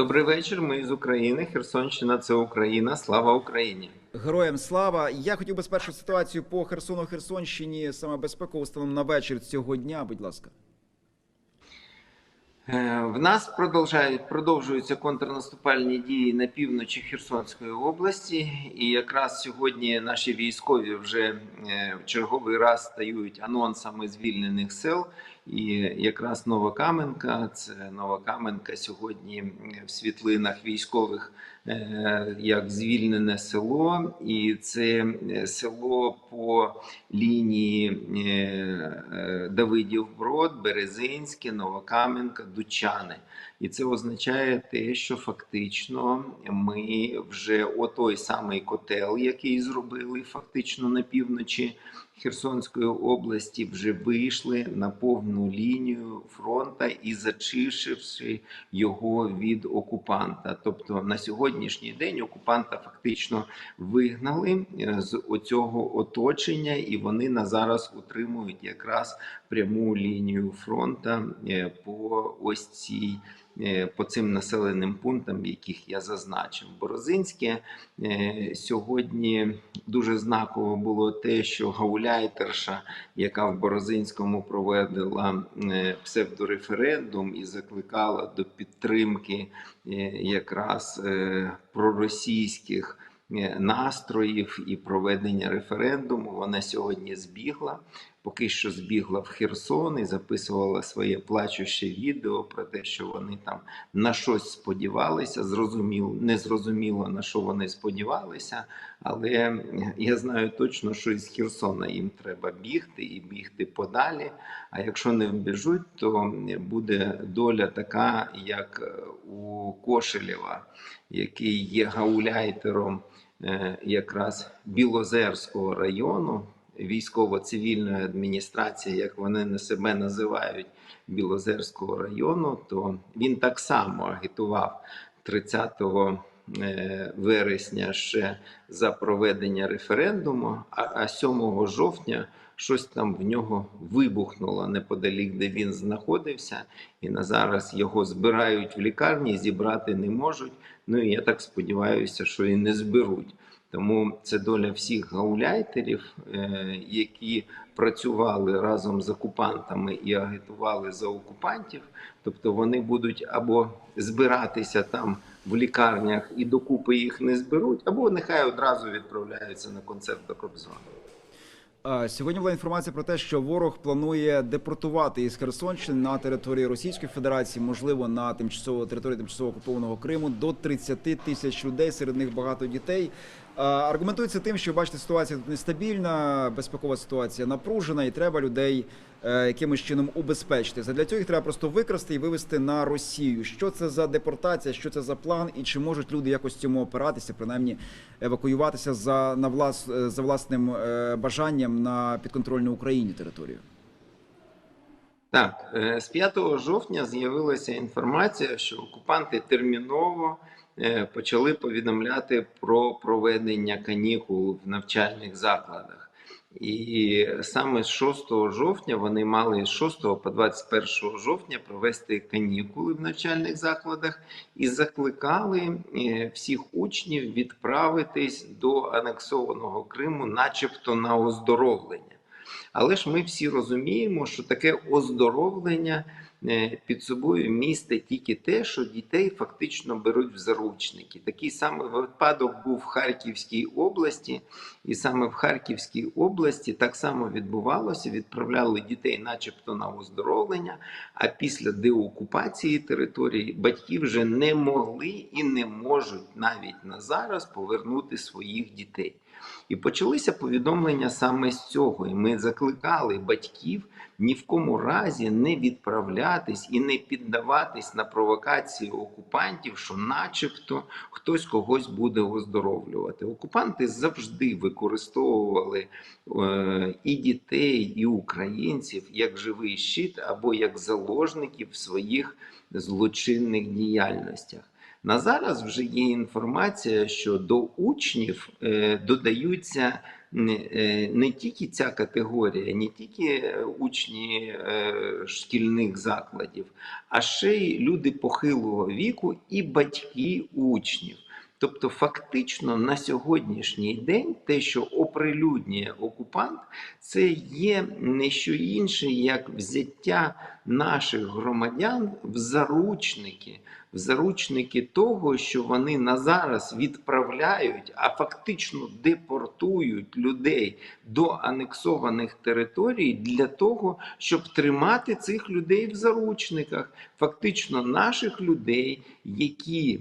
Добрий вечір. Ми з України. Херсонщина це Україна. Слава Україні. Героям слава! Я хотів би спершу ситуацію по Херсону Херсонщині, саме безпекову станом на вечір цього дня. Будь ласка. Е, В нас продовжують продовжуються контрнаступальні дії на півночі Херсонської області, і якраз сьогодні наші військові вже е, в черговий раз стають анонсами звільнених сел. І якраз Нова Каменка, це Нова Каменка сьогодні в світлинах військових е, як звільнене село, і це е, село по лінії е, е, Давидів Брод, Березинське, Новокаменка, Дучани. І це означає те, що фактично ми вже отой самий котел, який зробили фактично на півночі Херсонської області, вже вийшли на повну лінію фронта і зачишивши його від окупанта. Тобто на сьогоднішній день окупанта фактично вигнали е, з оцього оточення, і вони на зараз утримують якраз пряму лінію фронта е, по ось цій. Е, По цим населеним пунктам, яких я зазначив, Борозинське е, сьогодні дуже знаково було те, що гауляйтерша, яка в Борозинському проводила е, псевдореферендум і закликала до підтримки якраз проросійських настроїв і проведення референдуму, вона сьогодні збігла. Поки що збігла в Херсон і записувала своє плачуще відео про те, що вони там на щось сподівалися. Зрозуміло, не зрозуміло на що вони сподівалися, але я знаю точно, що із Херсона їм треба бігти і бігти подалі. А якщо не вбіжуть, то буде доля така, як у Кошелєва, який є гауляйтером е, якраз Білозерського району військово-цивільної адміністрації, як вони на себе називають Білозерського району, то він так само агітував 30 е, вересня ще за проведення референдуму, а, а 7 жовтня щось там в нього вибухнуло неподалік, де він знаходився, і на зараз його збирають в лікарні, зібрати не можуть. Ну і я так сподіваюся, що і не зберуть. Тому це доля всіх гауляйтерів, е, які працювали разом з окупантами і агітували за окупантів. Тобто вони будуть або збиратися там в лікарнях і докупи їх не зберуть, або нехай одразу відправляються на концерт до Кобзона. А, Сьогодні була інформація про те, що ворог планує депортувати із Херсонщини на території Російської Федерації, можливо, на тимчасово території тимчасово окупованого Криму до 30 тисяч людей, серед них багато дітей. А, Аргументується тим, що бачите, ситуація тут нестабільна, безпекова ситуація напружена, і треба людей е, якимось чином убезпечити. Задля цього їх треба просто викрасти і вивезти на Росію. Що це за депортація? Що це за план? І чи можуть люди якось цьому опиратися, принаймні евакуюватися за на влас е, за власним е, бажанням на підконтрольну Україні територію? Так, е, з 5 жовтня з'явилася інформація, що окупанти терміново е, почали повідомляти про проведення канікул в навчальних закладах. І саме з 6 жовтня вони мали з 6 по 21 жовтня провести канікули в навчальних закладах і закликали е, всіх учнів відправитись до анексованого Криму, начебто на оздоровлення. Але ж ми всі розуміємо, що таке оздоровлення е, під собою містить тільки те, що дітей фактично беруть в заручники. Такий самий випадок був в Харківській області, і саме в Харківській області так само відбувалося: відправляли дітей, начебто, на оздоровлення. А після деокупації території батьки вже не могли і не можуть навіть на зараз повернути своїх дітей. І почалися повідомлення саме з цього. І ми закликали батьків ні в кому разі не відправлятись і не піддаватись на провокації окупантів, що, начебто, хтось когось буде оздоровлювати. Окупанти завжди використовували е, і дітей, і українців як живий щит або як заложників в своїх злочинних діяльностях. На зараз вже є інформація, що до учнів е, додаються не, е, не тільки ця категорія, не тільки е, учні шкільних закладів, а ще й люди похилого віку і батьки учнів. Тобто, фактично на сьогоднішній день те, що оприлюднює окупант, це є не що інше, як взяття наших громадян в заручники, в заручники того, що вони на зараз відправляють, а фактично депортують людей до анексованих територій для того, щоб тримати цих людей в заручниках, фактично наших людей, які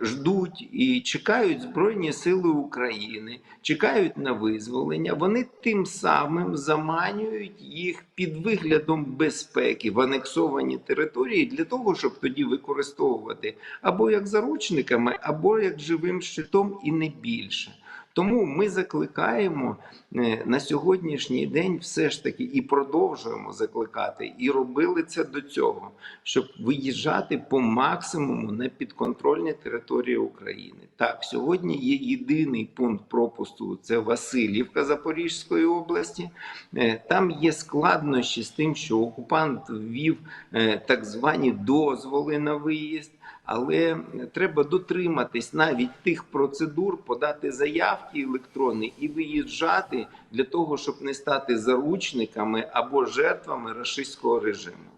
ждуть і чекають Збройні Сили України, чекають на визволення. Вони тим самим заманюють їх під виглядом безпеки в анексовані території для того, щоб тоді використовувати або як заручниками, або як живим щитом, і не більше. Тому ми закликаємо е, на сьогоднішній день все ж таки і продовжуємо закликати, і робили це до цього, щоб виїжджати по максимуму на підконтрольні території України. Так, сьогодні є єдиний пункт пропуску це Васильівка Запорізької області. Е, Там є складнощі з тим, що окупант ввів е, так звані дозволи на виїзд. Але треба дотриматись навіть тих процедур, подати заявки електронні і виїжджати для того, щоб не стати заручниками або жертвами рашистського режиму.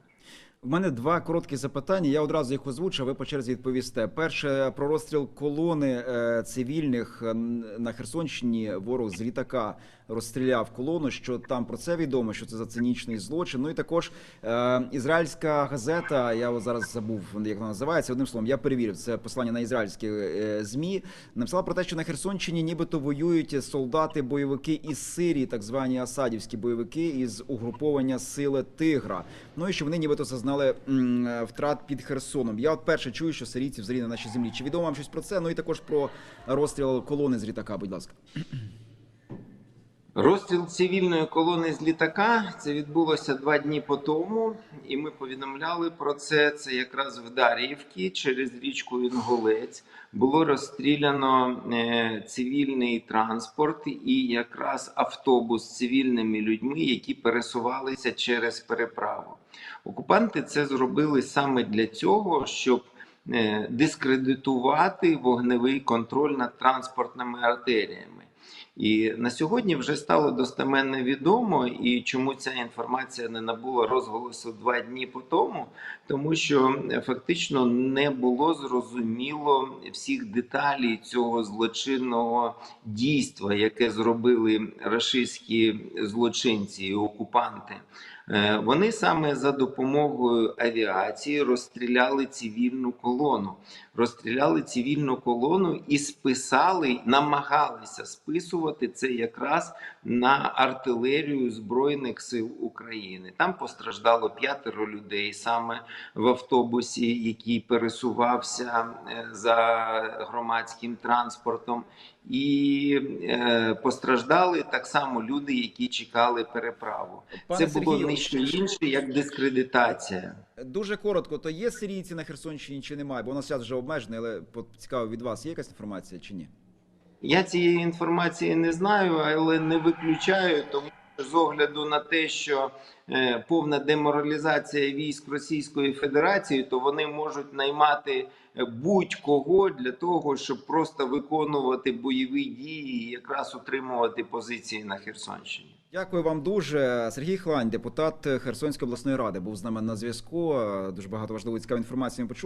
У мене два короткі запитання. Я одразу їх озвучу, а ви по черзі відповісте. Перше про розстріл колони е, цивільних е, на Херсонщині. Ворог з літака розстріляв колону. Що там про це відомо? Що це за цинічний злочин? Ну і також е, ізраїльська газета. Я зараз забув, як вона називається. Одним словом, я перевірив це послання на ізраїльські е, змі. Написала про те, що на Херсонщині нібито воюють солдати, бойовики із Сирії, так звані асадівські бойовики із угруповання сили Тигра. Ну і що вони нібито зазнали м, е, втрат під Херсоном. Я от перше чую, що сирійці взагалі на нашій землі. Чи відомо вам щось про це? Ну і також про розстріл колони з літака, будь ласка. Розстріл цивільної колони з літака це відбулося два дні по тому, і ми повідомляли про це. Це якраз в Дар'ївці через річку Інгулець було розстріляно е, цивільний транспорт і якраз автобус з цивільними людьми, які пересувалися через переправу. Окупанти це зробили саме для цього, щоб е, дискредитувати вогневий контроль над транспортними артеріями. І на сьогодні вже стало достеменно відомо, і чому ця інформація не набула розголосу два дні по тому, тому що фактично не було зрозуміло всіх деталей цього злочинного дійства, яке зробили рашистські злочинці і окупанти. Е, Вони саме за допомогою авіації розстріляли цивільну колону, розстріляли цивільну колону і списали, намагалися списувати це якраз на артилерію Збройних сил України. Там постраждало п'ятеро людей саме в автобусі, який пересувався е, за громадським транспортом, і е, постраждали так само люди, які чекали переправу. Пане це було не що інше, як дискредитація. Дуже коротко, то є сирійці на Херсонщині чи немає? Бо у нас час вже обмежений, але цікаво від вас є якась інформація чи ні? Я цієї інформації не знаю, але не виключаю, тому що з огляду на те, що е, повна деморалізація військ Російської Федерації, то вони можуть наймати е, будь-кого для того, щоб просто виконувати бойові дії і якраз утримувати позиції на Херсонщині. Дякую вам дуже. Сергій Хлань, депутат Херсонської обласної ради, був з нами на зв'язку. Дуже багато важливої цікавої інформації ми почули.